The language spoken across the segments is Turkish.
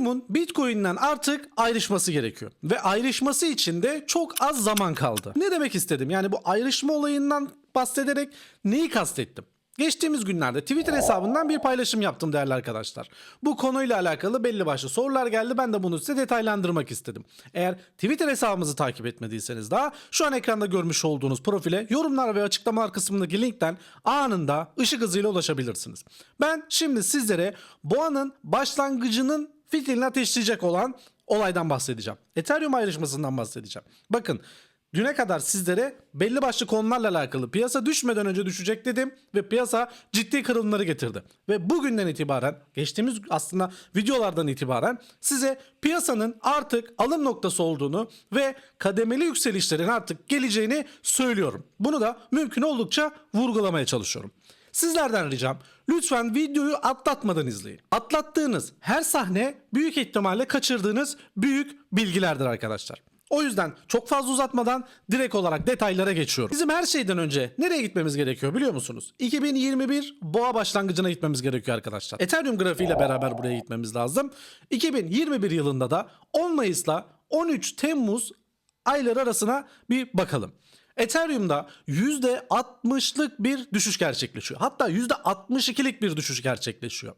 Ethereum'un Bitcoin'den artık ayrışması gerekiyor. Ve ayrışması için de çok az zaman kaldı. Ne demek istedim? Yani bu ayrışma olayından bahsederek neyi kastettim? Geçtiğimiz günlerde Twitter hesabından bir paylaşım yaptım değerli arkadaşlar. Bu konuyla alakalı belli başlı sorular geldi. Ben de bunu size detaylandırmak istedim. Eğer Twitter hesabımızı takip etmediyseniz daha şu an ekranda görmüş olduğunuz profile yorumlar ve açıklamalar kısmındaki linkten anında ışık hızıyla ulaşabilirsiniz. Ben şimdi sizlere boğanın başlangıcının fitilini ateşleyecek olan olaydan bahsedeceğim. Ethereum ayrışmasından bahsedeceğim. Bakın Düne kadar sizlere belli başlı konularla alakalı piyasa düşmeden önce düşecek dedim ve piyasa ciddi kırılımları getirdi. Ve bugünden itibaren geçtiğimiz aslında videolardan itibaren size piyasanın artık alım noktası olduğunu ve kademeli yükselişlerin artık geleceğini söylüyorum. Bunu da mümkün oldukça vurgulamaya çalışıyorum. Sizlerden ricam lütfen videoyu atlatmadan izleyin. Atlattığınız her sahne büyük ihtimalle kaçırdığınız büyük bilgilerdir arkadaşlar. O yüzden çok fazla uzatmadan direkt olarak detaylara geçiyorum. Bizim her şeyden önce nereye gitmemiz gerekiyor biliyor musunuz? 2021 boğa başlangıcına gitmemiz gerekiyor arkadaşlar. Ethereum grafiğiyle beraber buraya gitmemiz lazım. 2021 yılında da 10 Mayıs'la 13 Temmuz ayları arasına bir bakalım. Ethereum'da %60'lık bir düşüş gerçekleşiyor. Hatta %62'lik bir düşüş gerçekleşiyor.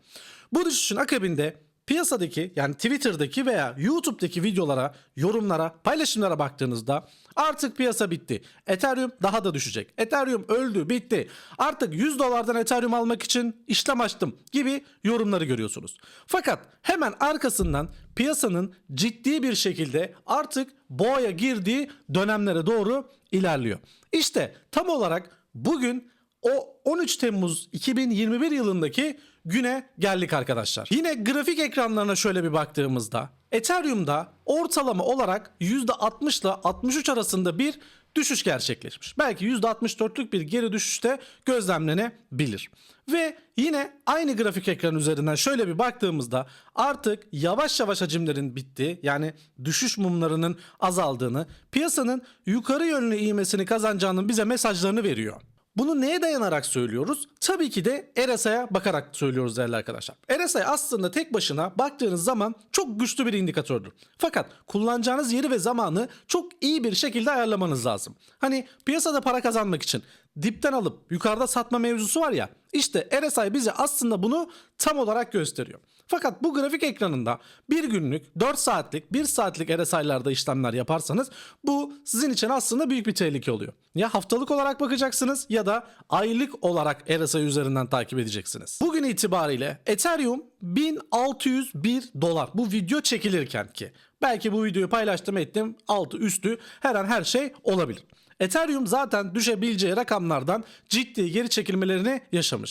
Bu düşüşün akabinde piyasadaki yani Twitter'daki veya YouTube'daki videolara, yorumlara, paylaşımlara baktığınızda artık piyasa bitti. Ethereum daha da düşecek. Ethereum öldü, bitti. Artık 100 dolardan Ethereum almak için işlem açtım gibi yorumları görüyorsunuz. Fakat hemen arkasından piyasanın ciddi bir şekilde artık boğaya girdiği dönemlere doğru ilerliyor. İşte tam olarak bugün o 13 Temmuz 2021 yılındaki güne geldik arkadaşlar. Yine grafik ekranlarına şöyle bir baktığımızda Ethereum'da ortalama olarak %60 ile 63 arasında bir düşüş gerçekleşmiş. Belki %64'lük bir geri düşüşte gözlemlenebilir. Ve yine aynı grafik ekran üzerinden şöyle bir baktığımızda artık yavaş yavaş hacimlerin bittiği yani düşüş mumlarının azaldığını, piyasanın yukarı yönlü iğmesini kazanacağının bize mesajlarını veriyor. Bunu neye dayanarak söylüyoruz? Tabii ki de RSI'ye bakarak söylüyoruz değerli arkadaşlar. RSI aslında tek başına baktığınız zaman çok güçlü bir indikatördür. Fakat kullanacağınız yeri ve zamanı çok iyi bir şekilde ayarlamanız lazım. Hani piyasada para kazanmak için dipten alıp yukarıda satma mevzusu var ya. İşte RSI bize aslında bunu tam olarak gösteriyor. Fakat bu grafik ekranında bir günlük, 4 saatlik, 1 saatlik RSI'larda işlemler yaparsanız bu sizin için aslında büyük bir tehlike oluyor. Ya haftalık olarak bakacaksınız ya da aylık olarak RSI üzerinden takip edeceksiniz. Bugün itibariyle Ethereum 1601 dolar. Bu video çekilirken ki belki bu videoyu paylaştım ettim altı üstü her an her şey olabilir. Ethereum zaten düşebileceği rakamlardan ciddi geri çekilmelerini yaşamış.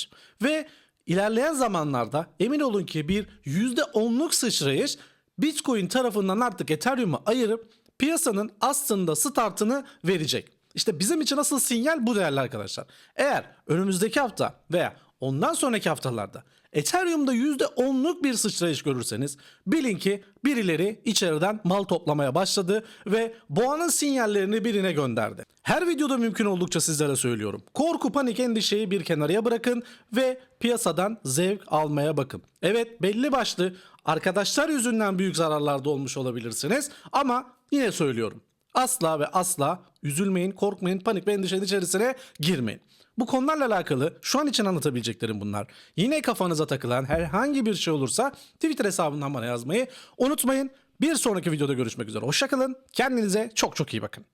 Ve ilerleyen zamanlarda emin olun ki bir %10'luk sıçrayış Bitcoin tarafından artık Ethereum'u ayırıp piyasanın aslında startını verecek. İşte bizim için asıl sinyal bu değerli arkadaşlar. Eğer önümüzdeki hafta veya ondan sonraki haftalarda Ethereum'da %10'luk bir sıçrayış görürseniz bilin ki birileri içeriden mal toplamaya başladı ve boğanın sinyallerini birine gönderdi. Her videoda mümkün oldukça sizlere söylüyorum. Korku, panik, endişeyi bir kenarıya bırakın ve piyasadan zevk almaya bakın. Evet belli başlı arkadaşlar yüzünden büyük zararlarda olmuş olabilirsiniz ama yine söylüyorum. Asla ve asla üzülmeyin, korkmayın, panik ve endişenin içerisine girmeyin. Bu konularla alakalı şu an için anlatabileceklerim bunlar. Yine kafanıza takılan herhangi bir şey olursa Twitter hesabından bana yazmayı unutmayın. Bir sonraki videoda görüşmek üzere. Hoşçakalın. Kendinize çok çok iyi bakın.